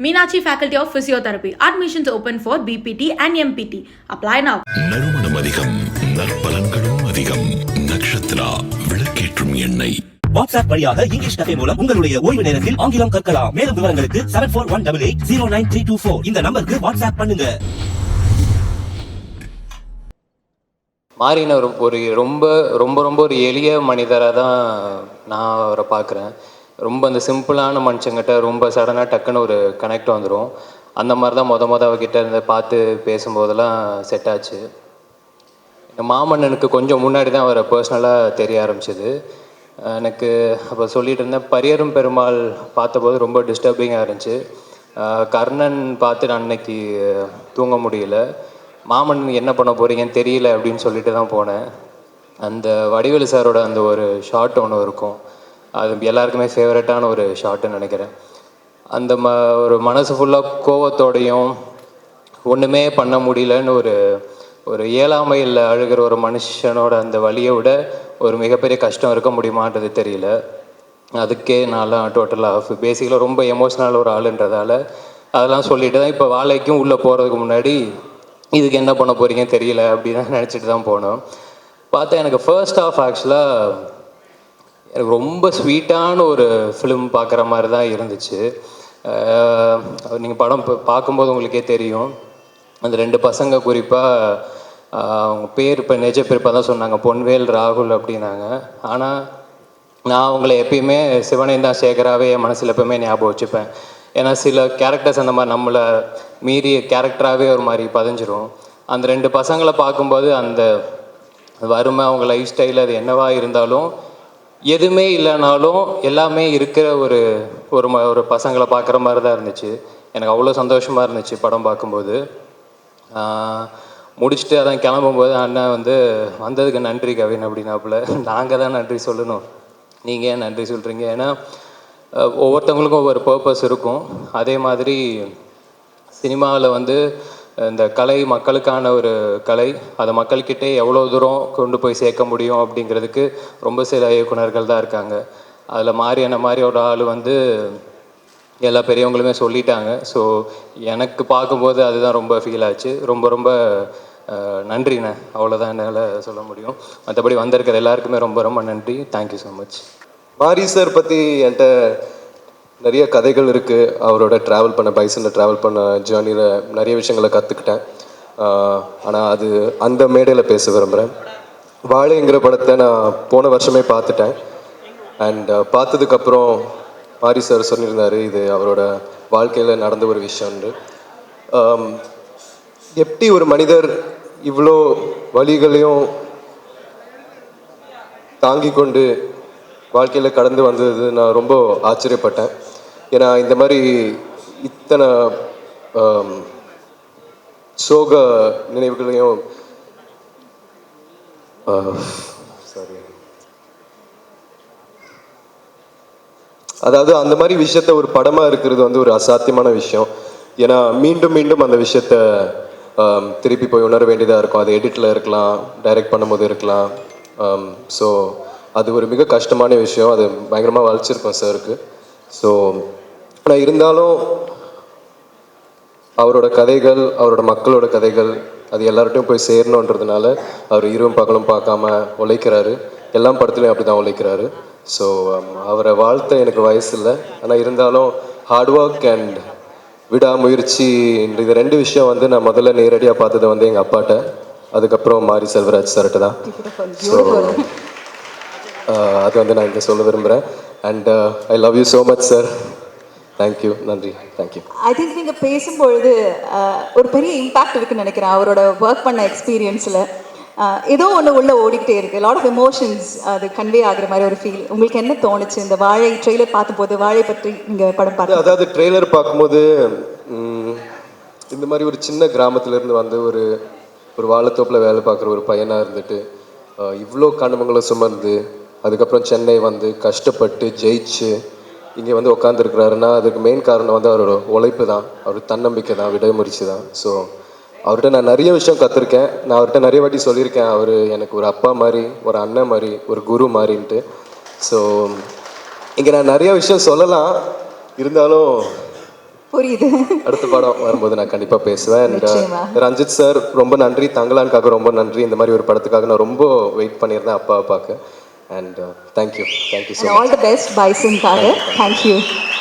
Meenakshi Faculty of Physiotherapy. Admissions open for BPT and MPT. Apply now. நறுமணம் அதிகம் நற்பலன்களும் அதிகம் நக்ஷத்ரா விளக்கேற்றும் எண்ணெய் வாட்ஸ்அப் வழியாக இங்கிலீஷ் கதை மூலம் உங்களுடைய ஓய்வு நேரத்தில் ஆங்கிலம் கற்கலாம் மேலும் விவரங்களுக்கு seven four one double eight zero nine three two four இந்த நம்பருக்கு வாட்ஸ்அப் பண்ணுங்க மாறின ஒரு ஒரு ரொம்ப ரொம்ப ரொம்ப ஒரு எளிய மனிதராக தான் நான் அவரை பார்க்குறேன் ரொம்ப அந்த சிம்பிளான மனுஷங்கிட்ட ரொம்ப சடனாக டக்குன்னு ஒரு கனெக்ட் வந்துடும் அந்த மாதிரி தான் மொத மொத அவகிட்ட இருந்து பார்த்து பேசும்போதெல்லாம் செட் ஆச்சு. மாமன்னனுக்கு கொஞ்சம் முன்னாடி தான் அவரை பர்சனலாக தெரிய ஆரம்பிச்சது. எனக்கு அப்போ சொல்லிட்டு இருந்தேன் பரியரும் பெருமாள் பார்த்தபோது ரொம்ப டிஸ்டர்பிங்காக இருந்துச்சு. கர்ணன் பார்த்து நான் அன்னைக்கு தூங்க முடியல. மாமன்னன் என்ன பண்ண போகிறீங்கன்னு தெரியல அப்படின்னு சொல்லிட்டு தான் போனேன். அந்த வடிவேலு சாரோட அந்த ஒரு ஷாட் ஒன்று இருக்கும். அது எல்லாருக்குமே ஃபேவரட்டான ஒரு ஷாட்டுன்னு நினைக்கிறேன். அந்த ம ஒரு மனசு ஃபுல்லாக கோவத்தோடையும் ஒன்றுமே பண்ண முடியலன்னு ஒரு ஒரு இயலாமையில் அழுகிற ஒரு மனுஷனோட அந்த வழியை விட ஒரு மிகப்பெரிய கஷ்டம் இருக்க முடியுமான்றது தெரியல. அதுக்கே நான்லாம் டோட்டலாக ஆஃப் பேசிக்கலாக ரொம்ப எமோஷ்னல் ஒரு ஆளுன்றதால அதெல்லாம் சொல்லிட்டு தான் இப்போ வாழைக்கும் உள்ளே போகிறதுக்கு முன்னாடி இதுக்கு என்ன பண்ண போகிறீங்கன்னு தெரியல அப்படின்னு தான் நினச்சிட்டு தான் போனோம். பார்த்தா எனக்கு ஃபர்ஸ்ட் ஆஃப் ஆக்சுவலாக எனக்கு ரொம்ப ஸ்வீட்டான ஒரு ஃபிலிம் பார்க்குற மாதிரி தான் இருந்துச்சு. நீங்கள் படம் இப்போ பார்க்கும்போது உங்களுக்கே தெரியும். அந்த ரெண்டு பசங்க குறிப்பாக அவங்க பேர் இப்போ நிஜ பேர் இப்போ தான் சொன்னாங்க. பொன்வேல் ராகுல் அப்படின்னாங்க. ஆனால் நான் அவங்கள எப்பயுமே சிவனேந்தா சேகராகவே என் மனசில் எப்பயுமே ஞாபகம் வச்சுப்பேன். ஏன்னா சில கேரக்டர்ஸ் அந்த மாதிரி நம்மளை மீறி கேரக்டராகவே ஒரு மாதிரி பதிஞ்சிரும். அந்த ரெண்டு பசங்களை பார்க்கும்போது அந்த வறுமை அவங்க லைஃப் ஸ்டைல் அது என்னவாக இருந்தாலும் எதுவுமே இல்லைனாலும் எல்லாமே இருக்கிற ஒரு ஒரு ம ஒரு பசங்களை பார்க்குற மாதிரி தான் இருந்துச்சு. எனக்கு அவ்வளோ சந்தோஷமாக இருந்துச்சு படம் பார்க்கும்போது. முடிச்சுட்டு அதான் கிளம்பும்போது அண்ணன் வந்து வந்ததுக்கு நன்றி கவின் அப்படின்னாப்புல. நாங்கள் தான் நன்றி சொல்லணும். நீங்கள் ஏன் நன்றி சொல்கிறீங்க ஏன்னா ஒவ்வொருத்தவங்களுக்கும் ஒவ்வொரு பர்பஸ் இருக்கும். அதே மாதிரி சினிமாவில் வந்து இந்த கலை மக்களுக்கான ஒரு கலை அதை மக்கள்கிட்டே எவ்வளோ தூரம் கொண்டு போய் சேர்க்க முடியும் அப்படிங்கிறதுக்கு ரொம்ப சில இயக்குனர்கள் தான் இருக்காங்க. அதில் மாறியான மாதிரி ஒரு ஆள் வந்து எல்லா பெரியவங்களுமே சொல்லிட்டாங்க. ஸோ எனக்கு பார்க்கும்போது அதுதான் ரொம்ப ஃபீல் ஆச்சு. ரொம்ப ரொம்ப நன்றிண்ணே. அவ்வளோதான் என்னால் சொல்ல முடியும். மற்றபடி வந்திருக்கிற எல்லாருக்குமே ரொம்ப ரொம்ப நன்றி. Thank you so much Mari sir பற்றி என்கிட்ட நிறைய கதைகள் இருக்குது அவரோட ட்ராவல் பண்ண பைசனில் ட்ராவல் பண்ண ஜேர்னியில் நிறைய விஷயங்களை கற்றுக்கிட்டேன் ஆனால் அது அந்த மேடையில் பேச விரும்புகிறேன் வாழைங்கிற படத்தை நான் போன வருஷமே பார்த்துட்டேன். அண்ட் பார்த்ததுக்கப்புறம் மாரி சார் சொல்லியிருந்தார் இது அவரோட வாழ்க்கையில் நடந்த ஒரு விஷயம்ன்று எப்படி ஒரு மனிதர் இவ்வளோ வழிகளையும் தாங்கி கொண்டு வாழ்க்கையில் கடந்து வந்தது நான் ரொம்ப ஆச்சரியப்பட்டேன். ஏன்னா இந்த மாதிரி இத்தனை சோக நினைவுகளையும் சாரி அதாவது அந்த மாதிரி விஷயத்த ஒரு படமாக இருக்கிறது வந்து ஒரு அசாத்தியமான விஷயம். ஏன்னா மீண்டும் மீண்டும் அந்த விஷயத்த திருப்பி போய் உணர வேண்டியதாக இருக்கும். அது எடிட்டில் இருக்கலாம் டைரக்ட் பண்ணும்போது இருக்கலாம். ஸோ அது ஒரு மிக கஷ்டமான விஷயம். அது பயங்கரமாக வளைச்சிருக்கோம் சாருக்கு ஸோ ஆனால் இருந்தாலும் அவரோட கதைகள் அவரோட மக்களோட கதைகள் அது எல்லார்ட்டையும் போய் சேரணுன்றதுனால அவர் இரவும் பகலும் பார்க்காம உழைக்கிறாரு. எல்லா படத்துலையும் அப்படி தான் உழைக்கிறாரு ஸோ அவரை வாழ்த்த எனக்கு வயசு இல்லை. ஆனால் இருந்தாலும் ஹார்ட் ஒர்க் அண்ட் விடாமுயற்சி இது ரெண்டு விஷயம் வந்து நான் முதல்ல நேரடியாக பார்த்தது வந்து எங்கள் அப்பாட்ட அதுக்கப்புறம் மாரி செல்வராஜ் சார்கிட்ட தான். ஸோ அது வந்து நான் இங்கே சொல்ல விரும்புகிறேன் and I love you so much sir thank you நன்றி தேங்க்யூ ஐ திங்க் நீங்கள் பேசும்பொழுது அஹ், ஒரு பெரிய இம்பாக்ட் இருக்குன்னு நினைக்கிறேன் அவரோட ஒர்க் பண்ண எக்ஸ்பீரியன்ஸில் ஏதோ ஒன்று உள்ள ஓடிக்கிட்டே இருக்கு. லாட் ஆஃப் எமோஷன்ஸ் அது கன்வே ஆகுற மாதிரி ஒரு ஃபீல் உங்களுக்கு என்ன தோணுச்சு? இந்த வாழை ட்ரெய்லர் பார்த்தபோது வாழை பற்றி நீங்கள் படம் பார்த்து அதாவது ட்ரெய்லர் பார்க்கும்போது இந்த மாதிரி ஒரு சின்ன கிராமத்துல இருந்து வந்து ஒரு ஒரு வாழைத்தோப்பில் வேலை பார்க்குற ஒரு பையனாக இருந்துட்டு இவ்வளோ கனவுங்களை சுமந்து அதுக்கப்புறம் சென்னை வந்து கஷ்டப்பட்டு ஜெயிச்சு இங்கே வந்து உட்காந்துருக்கிறாருன்னா அதுக்கு மெயின் காரணம் வந்து அவரோட உழைப்பு தான் அவர் தன்னம்பிக்கை தான் விடாமுயற்சி தான் ஸோ அவர்கிட்ட நான் நிறைய விஷயம் கற்றுருக்கேன் நான் அவர்கிட்ட நிறைய வாட்டி சொல்லியிருக்கேன். அவர் எனக்கு ஒரு அப்பா மாதிரி ஒரு அண்ணன் மாதிரி ஒரு குரு மாதிரின்ட்டு. ஸோ இங்கே நான் நிறைய விஷயம் சொல்லலாம். இருந்தாலும் புரியுது. அடுத்த படம் வரும்போது நான் கண்டிப்பாக பேசுவேன். நிச்சயமா. ரஞ்சித் சார் ரொம்ப நன்றி. தங்கலானுக்காக ரொம்ப நன்றி. இந்த மாதிரி ஒரு படத்துக்காக நான் ரொம்ப வெயிட் பண்ணியிருந்தேன் and uh, thank you. Thank you so and much. all the best, Bison Father. Thank you. Thank you.